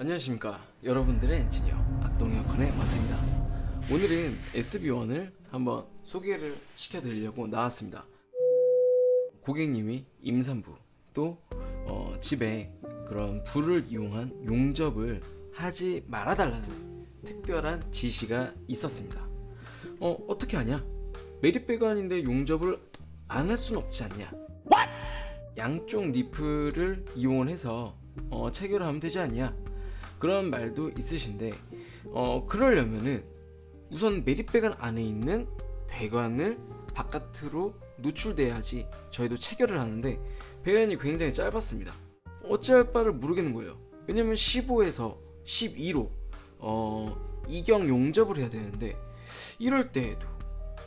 안녕하십니까. 여러분들의 엔지니어 악동에어컨의 마트입니다. 오늘은 SB1을 한번 소개를 시켜드리려고 나왔습니다. 고객님이 임산부 또 어, 집에 그런 불을 이용한 용접을 하지 말아달라는 특별한 지시가 있었습니다. 어 어떻게 하냐? 메리배관인데 용접을 안 할 순 없지 않냐? 양쪽 리프를 이용을 해서 어, 체결하면 되지 않냐 그런 말도 있으신데 어 그러려면은 우선 메리배관 안에 있는 배관을 바깥으로 노출돼야지 저희도 체결을 하는데 배관이 굉장히 짧았습니다. 어찌할 바를 모르겠는 거예요. 왜냐면 15에서 12로 어 이경 용접을 해야 되는데 이럴 때에도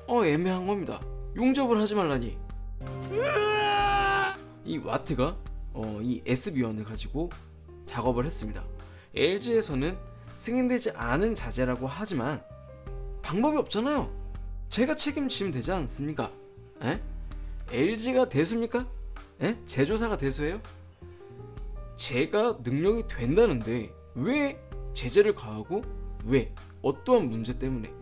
어 애매한 겁니다. 용접을 하지 말라니. 이 와트가 어, 이 SB1을 가지고 작업을 했습니다. LG에서는 승인되지 않은 자재라고 하지만 방법이 없잖아요. 제가 책임지면 되지 않습니까? 에? LG가 대수입니까? 에? 제조사가 대수예요? 제가 능력이 된다는데 왜 제재를 가하고 왜 어떠한 문제 때문에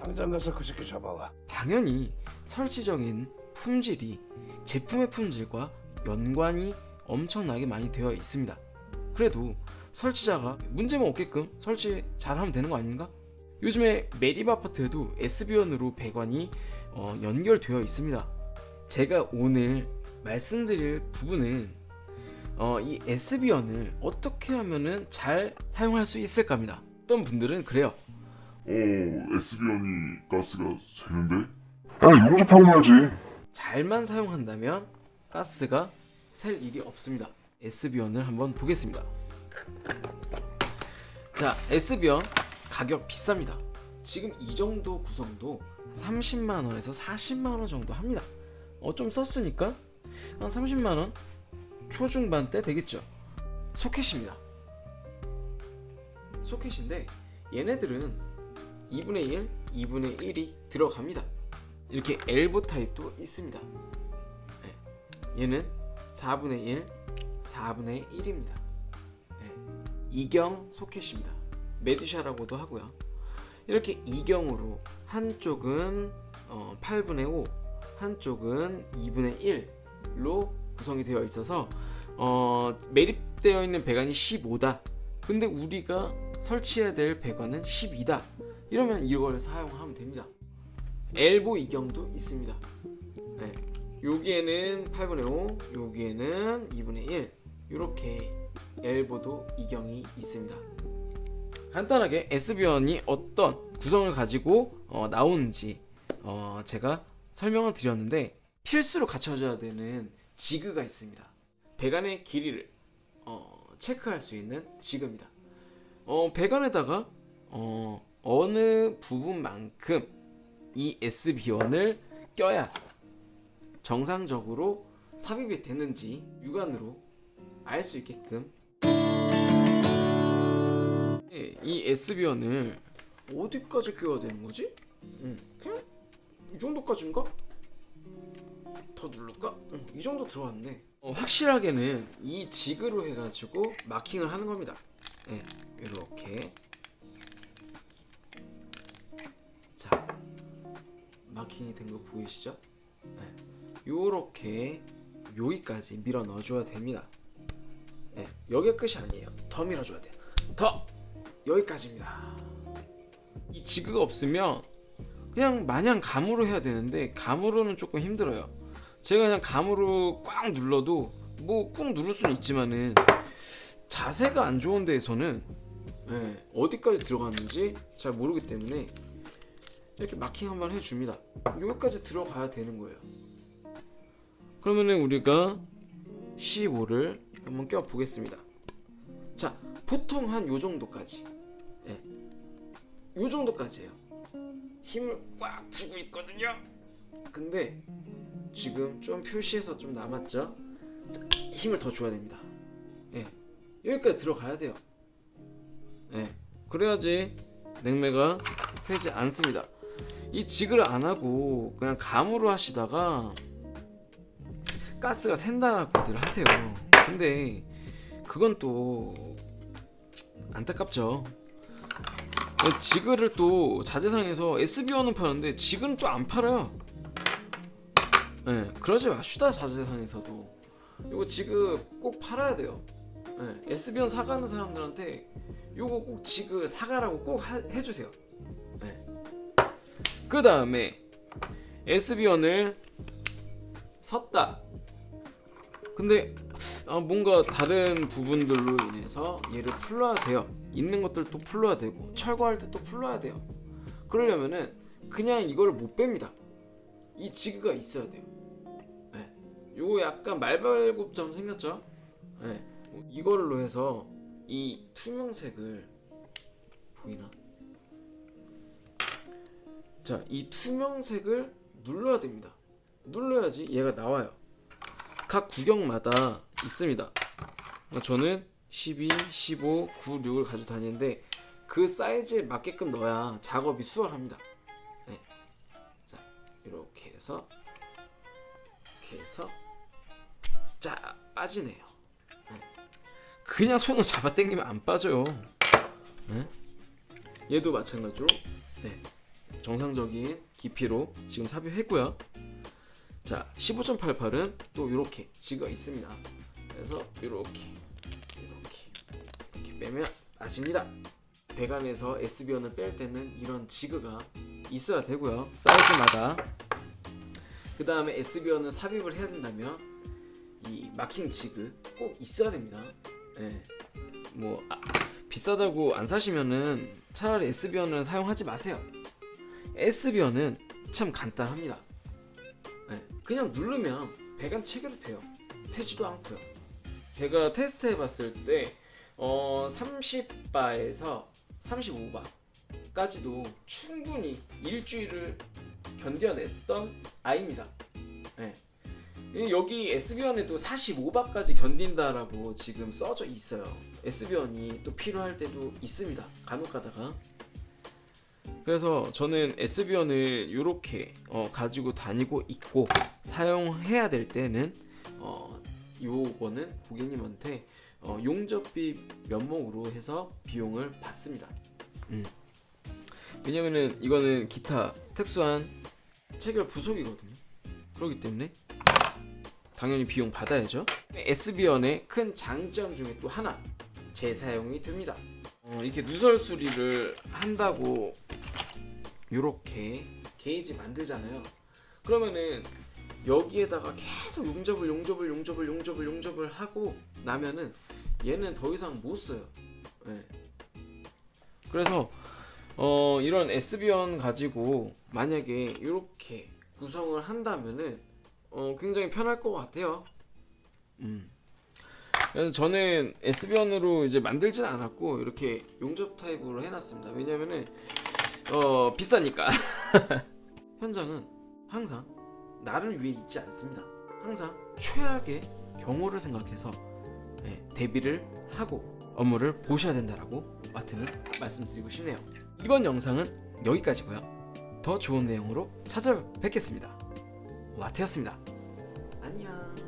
당장 가서 그 새끼 잡아와. 당연히 설치적인 품질이 제품의 품질과 연관이 엄청나게 많이 되어 있습니다. 그래도 설치자가 문제만 없게끔 설치 잘하면 되는 거 아닌가? 요즘에 매립 아파트에도 SB1으로 배관이 어, 연결되어 있습니다. 제가 오늘 말씀드릴 부분은 어, 이 SB1을 어떻게 하면은 잘 사용할 수 있을까 합니다. 어떤 분들은 그래요. 오, SBN이 가스가 새는데? 야 용접하고 말지 잘만 사용한다면 가스가 셀 일이 없습니다. SBion을 한번 보겠습니다. 자, SBion 가격 비쌉니다. 지금 이 정도 구성도 30만 원에서 40만 원 정도 합니다. 어 좀 썼으니까 한 30만 원 초중반대 되겠죠. 소켓입니다. 소켓인데 얘네들은 2분의 1, 2분의 1이 들어갑니다. 이렇게 엘보 타입도 있습니다. 네. 얘는 4분의 1, 4분의 1입니다. 네. 이경 소켓입니다. 메디샤라고도 하고요. 이렇게 이경으로 한쪽은 어, 8분의 5, 한쪽은 2분의 1로 구성이 되어 있어서 어, 매립되어 있는 배관이 15다. 근데 우리가 설치해야 될 배관은 12다. 이러면 이걸 사용하면 됩니다. 엘보 이경도 있습니다. 네. 여기에는 8분의 5, 여기에는 2분의 1 이렇게 엘보도 이경이 있습니다. 간단하게 SB원이 어떤 구성을 가지고 어, 나오는지 어, 제가 설명을 드렸는데 필수로 갖춰져야 되는 지그가 있습니다. 배관의 길이를 어, 체크할 수 있는 지그입니다. 어, 배관에다가 어, 어느 부분만큼 이 SB1을 껴야 정상적으로 삽입이 되는지 육안으로 알 수 있게끔 예, 이 SB1을 어디까지 껴야 되는 거지? 음, 그냥 이 정도까지인가? 더 누를까? 음, 이 정도 들어왔네. 어, 확실하게는 이 지그로 해가지고 마킹을 하는 겁니다. 네, 이렇게. 자, 마킹이 된 거 보이시죠? 네. 요렇게 여기까지 밀어 넣어줘야 됩니다. 네, 여기 끝이 아니에요. 더 밀어줘야 돼요. 더 여기까지입니다. 이 지그가 없으면 그냥 마냥 감으로 해야 되는데 감으로는 조금 힘들어요. 제가 그냥 감으로 꽉 눌러도 뭐 꾹 누를 수는 있지만은 자세가 안 좋은 데에서는 네, 어디까지 들어갔는지 잘 모르기 때문에 이렇게 마킹 한번 해줍니다. 여기까지 들어가야 되는 거예요. 그러면은 우리가 15를 한번 껴 보겠습니다. 자, 보통 한 요 정도까지. 예. 요 정도까지예요. 힘을 꽉 주고 있거든요. 근데 지금 좀 표시해서 좀 남았죠? 자, 힘을 더 줘야 됩니다. 예. 여기까지 들어가야 돼요. 예. 그래야지 냉매가 새지 않습니다. 이 직을 안 하고 그냥 감으로 하시다가 가스가 샌다라고들 하세요. 근데 그건 또 안타깝죠. 지그를 또 자재상에서 SB1은 파는데 지그는 또안 팔아요. 네, 그러지 맙시다 자재상에서도. 이거 지그 꼭 팔아야 돼요. 네, SB1 사가는 사람들한테 요거 꼭 지그 사가라고 꼭 하- 해주세요. 네. 그 다음에 SB1을 섰다. 근데 아, 뭔가 다른 부분들로 인해서 얘를 풀러야 돼요. 있는 것들도 풀러야 되고 철거할 때 또 풀러야 돼요. 그러려면은 그냥 이걸 못 뺍니다. 이 지그가 있어야 돼요. 네. 요거 약간 말발굽처럼 생겼죠? 네. 이걸로 해서 이 투명색을 보이나? 자, 이 투명색을 눌러야 됩니다. 눌러야지 얘가 나와요. 각 구경마다 있습니다. 저는 12, 15, 9, 6을 가지고 다니는데 그 사이즈에 맞게끔 넣어야 작업이 수월합니다. 네. 자, 이렇게 해서 이렇게 해서 자 빠지네요. 네. 그냥 손을 잡아 당기면 안 빠져요. 네? 얘도 마찬가지로 네. 정상적인 깊이로 지금 삽입했고요. 자, 15.88은 또 이렇게 지가 있습니다. 그래서 이렇게 이렇게 이렇게 빼면 빠집니다. 배관에서 SB원을 뺄 때는 이런 지그가 있어야 되고요. 사이즈마다. 그 다음에 SB원을 삽입을 해야 된다면 이 마킹 지그 꼭 있어야 됩니다. 예. 뭐 아, 비싸다고 안 사시면은 차라리 SB원을 사용하지 마세요. SB원은 참 간단합니다. 네, 그냥 누르면 배관 체결이 돼요. 세지도 않고요. 제가 테스트 해봤을 때 어, 30바에서 35바까지도 충분히 일주일을 견뎌냈던 아이입니다. 네. 여기 SB원에도 45바까지 견딘다라고 지금 써져 있어요. SB원이 또 필요할 때도 있습니다. 간혹 가다가. 그래서 저는 SB원을 이렇게 어, 가지고 다니고 있고 사용해야 될 때는 어, 요거는 고객님한테 어, 용접비 면목으로 해서 비용을 받습니다. 음. 왜냐면은 이거는 기타 특수한 체결 부속이거든요. 그렇기 때문에 당연히 비용 받아야죠. SB원의 큰 장점 중에 또 하나 재사용이 됩니다. 어, 이렇게 누설 수리를 한다고 이렇게 게이지 만들잖아요. 그러면은 여기에다가 계속 용접을 용접을 용접을 용접을 용접을 하고 나면은 얘는 더 이상 못 써요. 예. 그래서 어, 이런 SB원 가지고 만약에 이렇게 구성을 한다면은 어, 굉장히 편할 것 같아요. 음. 그래서 저는 SB원으로 이제 만들진 않았고 이렇게 용접 타입으로 해놨습니다. 왜냐면은 어 비싸니까. 현장은 항상 나를 위해 있지 않습니다. 항상 최악의 경우를 생각해서 예, 대비를 하고 업무를 보셔야 된다라고 와트는 말씀드리고 싶네요. 이번 영상은 여기까지고요. 더 좋은 내용으로 찾아뵙겠습니다. 와트였습니다. 안녕.